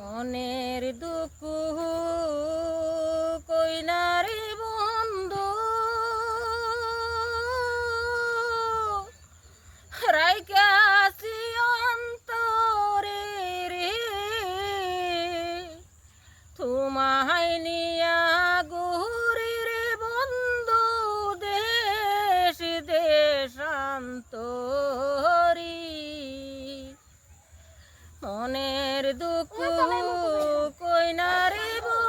মনের দুঃখ কইনারে বন্ধু? রাইকাছি অন্তরে রে। তোমায় নিয়া গুহরি রে বন্ধু দেশ দেশান্তরি। মনের দুঃখ কইনারে বন্ধু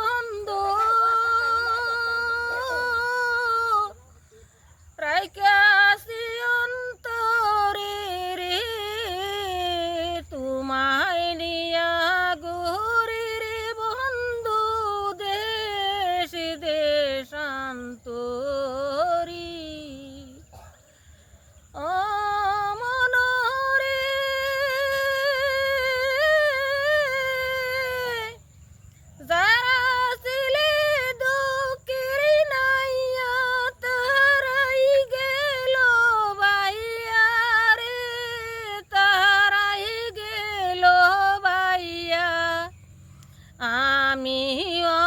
আমি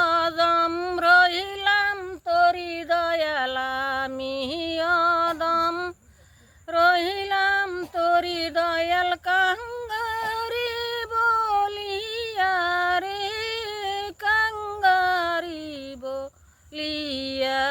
অদম রইলাম তরি দয়াল অদম রহিলাম তরি দয়াল কাঙ্গারি বলিয়া রে কাঙ্গারি বলিয়া।